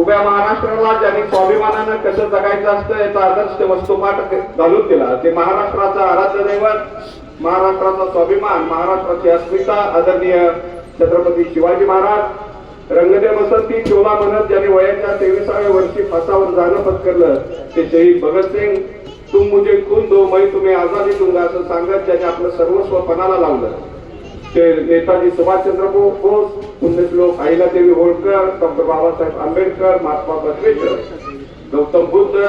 उभ्या महाराष्ट्राला ज्यांनी स्वाभिमानानं कसं जगायचं असतं याचा आदर्श वस्तुपाठ घालून दिला. ते महाराष्ट्राचा आराध्य दैवत महाराष्ट्राचा स्वाभिमान महाराष्ट्राची अस्मिता आदरणीय छत्रपती शिवाजी महाराज रंगदेव वसंती चोला म्हणत ज्यांनी वयाच्या तेविसाव्या वर्षी फासावर जाणं पत्करलं ते शहीद भगतसिंग तुम मुझे खून दो मै तुम्ही आझादी दूंगा असं सांगत ज्याने आपलं सर्वस्व पणाला लावलं. ते नेताजी सुभाषचंद्र बोस पुण्यश्लोक अहिलादेवी होळकर डॉक्टर बाबासाहेब आंबेडकर महात्मा बसवेश्वर गौतम बुद्ध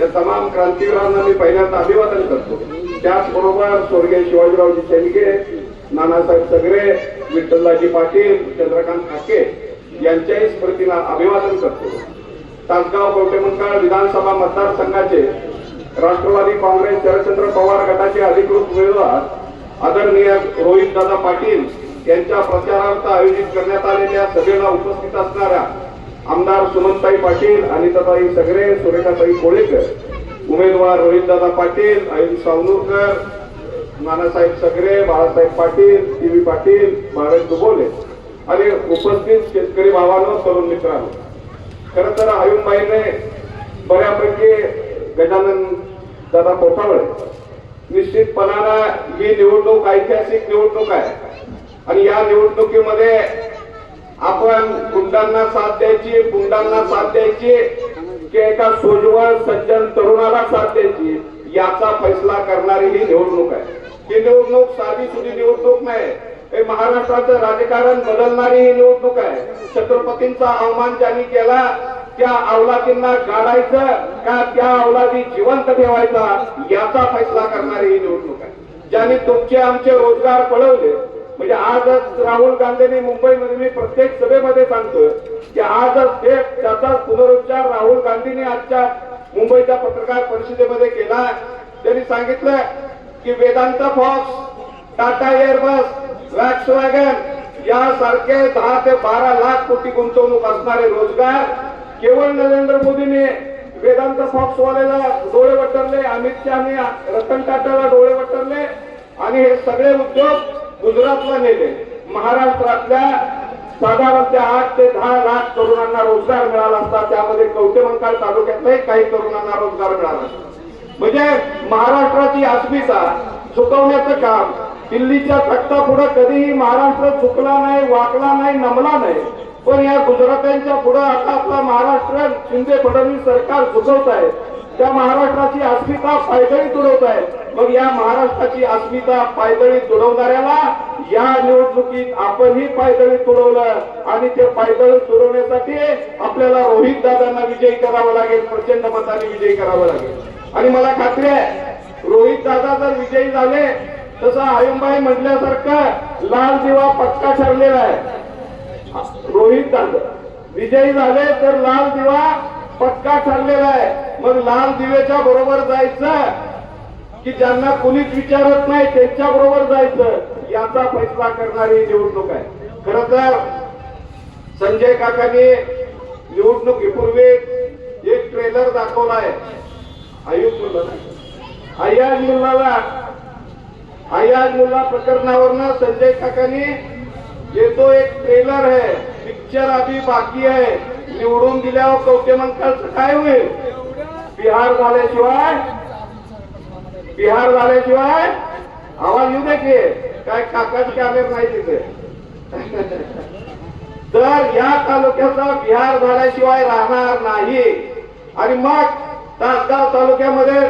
या तमाम क्रांतीवीरांना मी पहिल्यांदा अभिवादन करतो. त्याचबरोबर स्वर्गीय शिवाजीरावजी शेंडगे नानासाहेब सगरे विठ्ठलदाजी पाटील चंद्रकांत ठाके यांच्याही स्मृतीला अभिवादन करतो. तासगाव कवटेमंकाळ विधानसभा मतदारसंघाचे राष्ट्रवादी काँग्रेस शरदचंद्र पवार गटाचे अधिकृत उमेदवार आदरणीय रोहित दादा पाटील यांच्या प्रचारार्थ आयोजित करण्यात आलेल्या सभेला उपस्थित असणाऱ्या आमदार सुमनताई पाटील अनिताताई सगरे सुरेखाताई कोळेकर उमेदवार रोहितदादा पाटील अहिल सावनूरकर नानासाहेब सगरे बाळासाहेब पाटील टी व्ही पाटील भारत दुबोले आणि उपस्थित शेतकरी भावांनो तरुण मित्रांनो. खर तर आयुषबाईने बऱ्यापैकी गजानन दादा कोठावळे निश्चितपणानं ही निवडणूक ऐतिहासिक निवडणूक आहे. आणि या निवडणुकीमध्ये आपण गुंडांना साथ द्यायची गुंडांना साथ द्यायची की एका सोजवळ सज्जन तरुणाला साथ द्यायची याचा फैसला करणारी ही निवडणूक आहे. ही निवडणूक साधी सुधी निवडणूक नाही. हे महाराष्ट्राचं राजकारण बदलणारी ही निवडणूक आहे. छत्रपतींचा अवमान ज्यांनी केला त्या अवलादींना काढायचं का त्या अवलादी जिवंत ठेवायचा याचा फैसला करणारी ही निवडणूक आहे. ज्यांनी तुमचे आमचे रोजगार पळवले म्हणजे आजच राहुल गांधींनी मुंबईमध्ये मी प्रत्येक सभेमध्ये सांगतोय की आजच ते त्याचा पुनरुच्चार राहुल गांधींनी आजच्या मुंबईच्या पत्रकार परिषदेमध्ये केला त्यांनी सांगितलं की Vedanta Foxconn Tata Airbus Volkswagen यासारखे दहा ते बारा लाख कोटी गुंतवणूक असणारे रोजगार केवळ नरेंद्र मोदींनी वेदांत फॉक्सवाल्याला डोळे वटरले अमित शहाने रतन टाटाला डोळे वटरले आणि हे सगळे उद्योग गुजरातला नेले. महाराष्ट्रातल्या साधारणतः आठ ते दहा लाख तरुणांना रोजगार मिळाला असता त्यामध्ये कवटेमंकाळ तालुक्यातही काही तरुणांना रोजगार मिळाला म्हणजे महाराष्ट्राची अस्मिता चुकवण्याचं काम दिल्लीच्या तख्ता पुढे कधीही महाराष्ट्र चुकला नाही वाकला नाही नमला नाही पण या गुजरात्यांच्या पुढे आता आपला महाराष्ट्र शिंदे फडणवीस सरकार चुकवत आहे. त्या महाराष्ट्राची अस्मिता पायदळी तुडवत आहे. मग या महाराष्ट्राची अस्मिता पायदळी तुडवणाऱ्याला या निवडणुकीत आपणही पायदळी तुडवलं आणि ते पायदळी तुडवण्यासाठी आपल्याला रोहित दादांना विजयी करावं लागेल प्रचंड मताने विजयी करावं लागेल. आणि मला खात्री आहे रोहित दादा जर विजयी झाले तसं आयुंबाई म्हटल्यासारखं लाल दिवा पक्का ठरलेला आहे. रोहित झालं विजयी झाले तर लाल दिवा पक्का ठरलेला आहे. मग लाल दिवेच्या बरोबर जायचं की ज्यांना कुणीच विचारत नाही त्यांच्या बरोबर जायचं याचा फैसला करणारी निवडणूक आहे. खर तर संजय काकांनी निवडणुकीपूर्वी एक ट्रेलर दाखवलाय आयुष मुल्ला अय्याज मुलाला अय्याज मुल्ला प्रकरणावरनं संजय काकांनी ये तो एक ट्रेलर है पिक्चर अभी बाकी है। निवडून दिल्यावर कवटेमंकाळचं काय होईल? बिहार झाल्याशिवाय? बिहार झाल्याशिवाय? आवाज येऊ देखे काय काकाच कॅमेर नाही तिथे. तर या तालुक्याचा बिहार झाल्याशिवाय राहणार नाही. आणि मग तासगाव तालुक्यामध्ये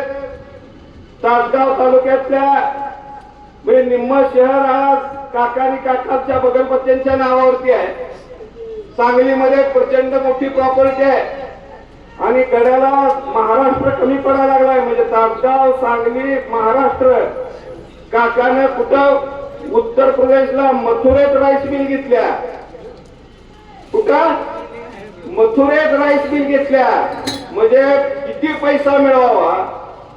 तासगाव तालुक्यातल्या म्हणजे निम्म शहर आज काकानी काकाच्या बगलपत्यांच्या नावावरती आहे. सांगलीमध्ये प्रचंड मोठी प्रॉपर्टी आहे. आणि गड्याला महाराष्ट्र कमी पडायला लागलाय. म्हणजे तासगाव सांगली महाराष्ट्र. काकाने कुठं उत्तर प्रदेशला मथुरेत राईस मिल घेतल्या? कुठं? मथुरेत राईस मिल घेतल्या. म्हणजे किती पैसा मिळवावा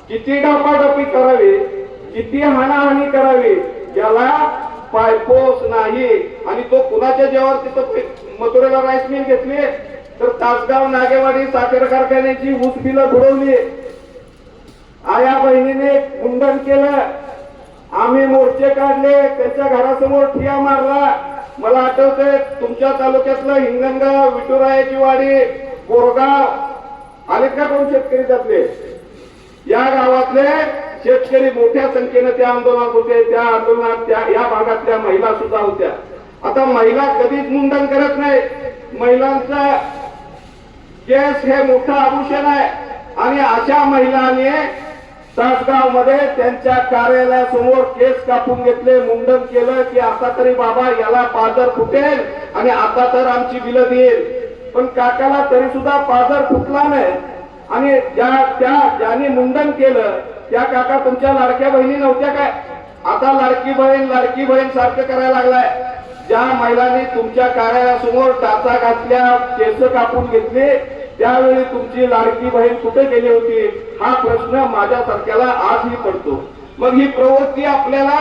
किती डापाडपी करावी? किती हाणाहाणी करावी? याला पायपोस नाही. आणि तो कुणाच्या जेव्हा तिथं मथुरेला राईस मिल घेतली तर तासगाव नागेवाडी साखर कारखान्याची ऊस बिलं बुडवली. आया बहिणीने मुंडन केलं. आम्ही मोर्चे काढले त्याच्या घरासमोर ठिया मारला. मला आठवते तुमच्या तालुक्यातलं हिंगणगाव विठुरायाची वाडी कोरगाव आले का कोण शेतकरी त्यातले? या गावातले शेतकरी मोठ्या संख्येने त्या आंदोलनात होते त्या आंदोलनात त्या या भागातल्या महिला सुद्धा होत्या. आता महिला कधीच मुंडन करत नाही महिलांचा केस हे मोठं आभूषण आहे. आणि अशा महिलांनी तासगावमध्ये त्यांच्या कार्यालयासमोर केस कापून घेतले मुंडन केलं की आता तरी बाबा याला पादर फुटेल आणि आता तर आमची बिलं देईल पण काकाला तरी सुद्धा पादर फुटला नाही. आणि ज्या त्या ज्याने मुंडन केलं त्या काका तुमच्या लाडक्या बहिणी नव्हत्या काय? आता लाडकी बहीण लाडकी बहीण सारखं करायला लागलाय. ज्या महिलांनी तुमच्या कार्यालयासमोर टाचा घातल्या केस कापून घेतले त्यावेळी तुमची लाडकी बहीण कुठे गेली होती? हा प्रश्न माझ्यासारख्याला आजही पडतो. मग ही प्रवृत्ती आपल्याला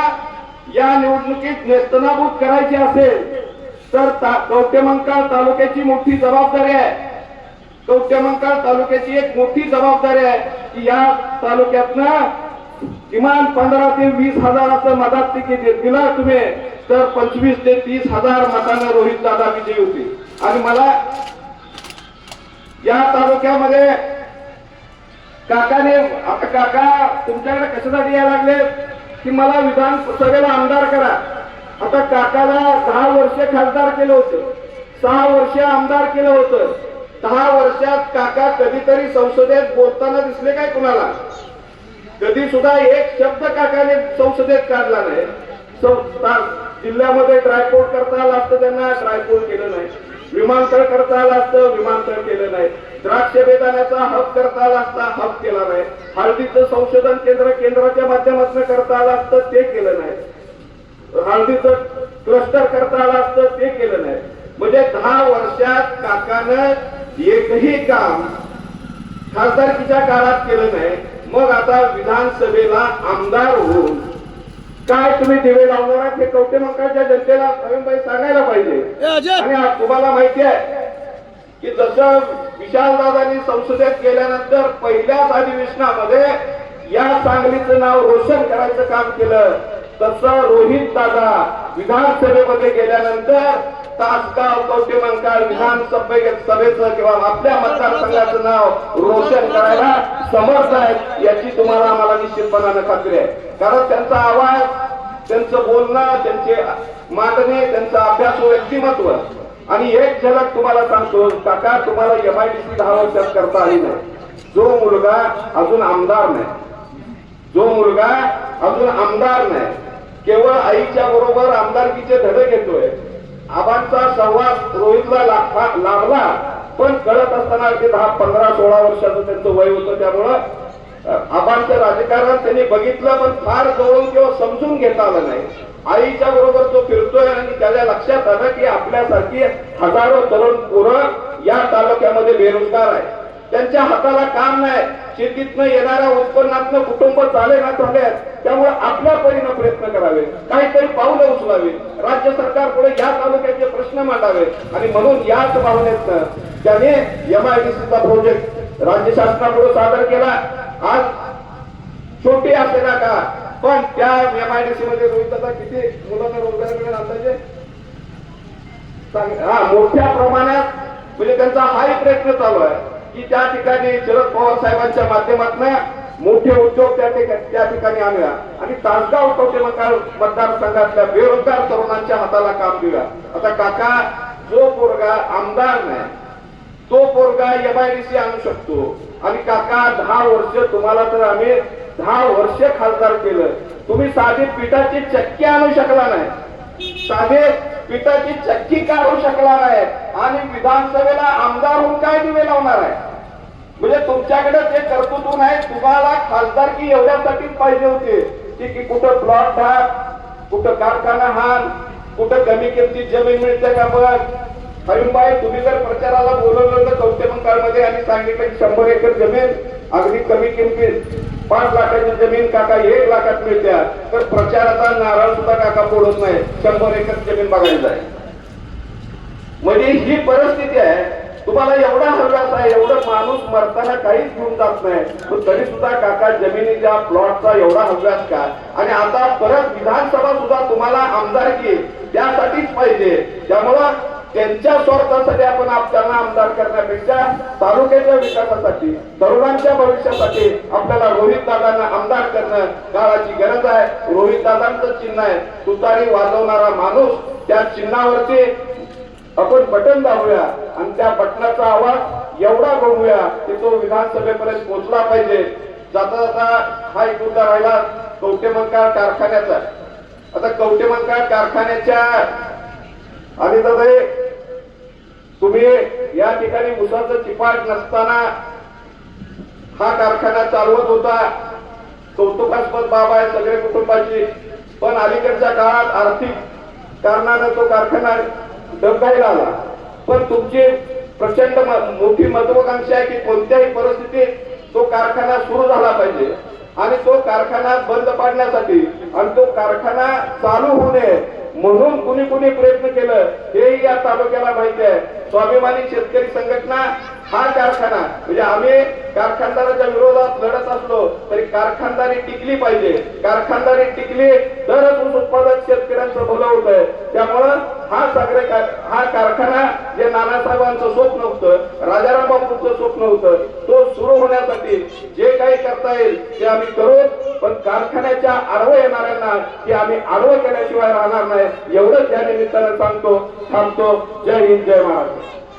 या निवडणुकीत नेस्तनाभूत करायची असेल तर कवटेमंकाळ तालुक्याची मोठी जबाबदारी आहे. कवटेमंकाळ तालुक्याची एक मोठी जबाबदारी आहे की या तालुक्यातनं किमान पंधरा ते वीस हजाराचं मदत तिकीट दिला तुम्ही तर पंचवीस ते तीस हजार मतानं रोहित दादा विजयी होती. आणि मला या तालुक्यामध्ये काकाने आता काका तुमच्याकडे कशासाठी यायला लागले? की मला विधानसभेला आमदार करा. आता काकाला दहा वर्ष खासदार केलं होतं. सहा वर्ष आमदार केलं होतं. दहा वर्षात काका कधीतरी संसदेत बोलताना दिसले काय कुणाला? कधी सुद्धा एक शब्द काकाने संसदेत काढला नाही. जिल्ह्यामध्ये ट्रायपोर्ट करता आला असतं त्यांना ट्रायपोर्ट केलं नाही. विमानतळ करता आला असतं विमानतळ केलं नाही. द्राक्ष बेदाण्याचा हब करता आला असता हब केला नाही. हळदीचं संशोधन केंद्र केंद्राच्या माध्यमातून करता आलं असतं ते केलं नाही. हळदीचं क्लस्टर करता आलं असतं ते केलं नाही. म्हणजे दहा वर्षात काकानं एकही काम खासदारकीच्या काळात केलं नाही. मग आता विधानसभेला आमदार होऊन काय तुम्ही दिवे लावणार आहात हे कवटे मंकाळच्या जनतेला नवीनबाई सांगायला पाहिजे. आणि तुम्हाला माहिती आहे की जसं विशालदादांनी संसदेत गेल्यानंतर पहिल्याच अधिवेशनामध्ये या सांगलीचं नाव रोशन करायचं काम केलं तसं रोहित दादा विधानसभेमध्ये गेल्यानंतर तासगाव कवटे मंकाळ विधानसभे सभेचं किंवा आपल्या मतदारसंघाचं नाव रोशन करायला समर्थ आहेत याची तुम्हाला आम्हाला निश्चितपणाने खात्री आहे. कारण त्यांचा आवाज त्यांचं बोलणं त्यांचे मागणे त्यांचा अभ्यास व व्यक्तिमत्व आणि एक झलक तुम्हाला सांगतो काका तुम्हाला एमआयडीसी दहा वर्षात करता आली नाही. जो मुलगा अजून आमदार नाही. जो मुलगा अजून आमदार नाही. केवळ आईच्या बरोबर आमदारकीचे धडे घेतोय. आबांचा सहवास रोहितला लाभला. पण कळत असताना अगदी दहा पंधरा सोळा वर्षाचं त्यांचं वय होतं त्यामुळं आबांचं राजकारण त्यांनी बघितलं पण फार जवळून किंवा समजून घेता आलं नाही. आईच्या बरोबर तो फिरतोय आणि त्याच्या लक्षात आलं की आपल्यासारखी हजारो तरुण पोरं या तालुक्यामध्ये बेरोजगार आहे त्यांच्या हाताला काम नाही. शेतीतनं येणाऱ्या उत्पन्नातनं कुटुंब चाले ना चालेल. त्यामुळे आपल्या परीनं प्रयत्न करावे. काहीतरी पावलं उचलावे. राज्य सरकार पुढे या तालुक्याचे प्रश्न मांडावे. आणि म्हणून याच भावनेतनं त्याने एमआयडीसीचा प्रोजेक्ट राज्य शासनापुढे सादर केला. आज छोटी असे ना का पण त्या एम आयडीसी मध्ये रोहित किती मुलांना रोजगार मिळेल अंदाजे? सांग- हा मोठ्या प्रमाणात म्हणजे त्यांचा हाही प्रयत्न चालू आहे. की त्या ठिकाणी शरद पवार साहेबांच्या माध्यमातून मोठे उद्योग त्या ठिकाणी त्या ठिकाणी आणूया आणि तासगाव कवटे मतदारसंघातल्या बेरोजगार तरुणांच्या हाताला काम देऊया आता काका जो पोरगा आमदार नाही तो पोरगा एमआयडीसी आणू शकतो. आणि काका दहा वर्ष तुम्हाला तर आम्ही दहा वर्ष खासदार केलं. तुम्ही साधे पिठाची चक्की आणू शकला नाही. साधे पिठाची चक्की काढू शकला नाही. आणि विधानसभेला आमदार होऊन काय दिवे लावणार आहे? म्हणजे तुमच्याकडे ते कर्तृत्व आहे तुम्हाला खासदारकी एवढ्यासाठीच पाहिजे होते की की कुठं प्लॉट ठाक कुठं कारखाना हान कुठं कमी किमतीत जमीन मिळते का बघ हरिमबाई तुम्ही जर प्रचाराला बोलवलं तर कवटेमंकाळमध्ये आणि सांगितलं की शंभर एकर जमीन अगदी कमी किमतीत पाच लाखाची जमीन काका एक लाखात मिळत्या तर प्रचाराचा नारळ सुद्धा काका बोलत नाही. शंभर एकर जमीन बघायला जाय म्हणजे ही परिस्थिती आहे. तुम्हाला एवढा हव्यास आहे एवढं माणूस मरताना काहीच घेऊन जात नाही. पण तरी सुद्धा काका जमिनीच्या प्लॉटचा एवढा हव्यास का? आणि आता परत विधानसभा सुद्धा तुम्हाला आमदारकी त्यासाठीच पाहिजे. त्यामुळं त्यांच्या स्वार्थासाठी आपण आपल्याला आमदार करण्यापेक्षा तालुक्याच्या विकासासाठी तरुणांच्या भविष्यासाठी आपल्याला रोहित दादांना आमदार करणं काळाची गरज आहे. रोहित दादांचं चिन्ह आहे. तुतारी वाजवणारा माणूस त्या चिन्हावरती आपण बटन दाबूया आणि त्या बटनाचा आवाज एवढा बघूया की तो विधानसभेपर्यंत पोहोचला पाहिजे. जाता जाता हा एक मुद्दा राहिला कवटेमंकाळ कारखान्याचा. आता कवटेमंकाळ कारखान्याच्या आणि दादा तुम्ही या ठिकाणी उसाचं चिपाट नसताना हा कारखाना चालवत होता. कौतुकास्पद बाब आहे सगळे कुटुंबाची. पण अलीकडच्या काळात आर्थिक कारणानं तो कारखाना डबघाईला आला. पण तुमची प्रचंड मोठी महत्वाकांक्षा आहे की कोणत्याही परिस्थितीत तो कारखाना सुरू झाला पाहिजे. आणि तो कारखाना बंद पाडण्यासाठी आणि तो कारखाना चालू होऊ नये म्हणून कुणी कुणी प्रयत्न केलं हेही या तालुक्याला माहिती आहे. स्वाभिमानी शेतकरी संघटना हा कारखाना म्हणजे आम्ही कारखानदाराच्या विरोधात लढत असलो तरी कारखानदारी टिकली पाहिजे. कारखानदारी टिकली तर शेतकऱ्यांचं भलं होत. त्यामुळं हा सगळे हा कारखाना जे नानासाहेबांचं स्वप्न होतं राजाराम बापूंचं स्वप्न होतं तो सुरू होण्यासाठी जे काही करता येईल ते आम्ही करू. पण कारखान्याच्या आडवं येणाऱ्यांना की आम्ही आडवं केल्याशिवाय राहणार नाही. एवढंच या निमित्तानं सांगतो थांबतो. जय हिंद जय महाराष्ट्र.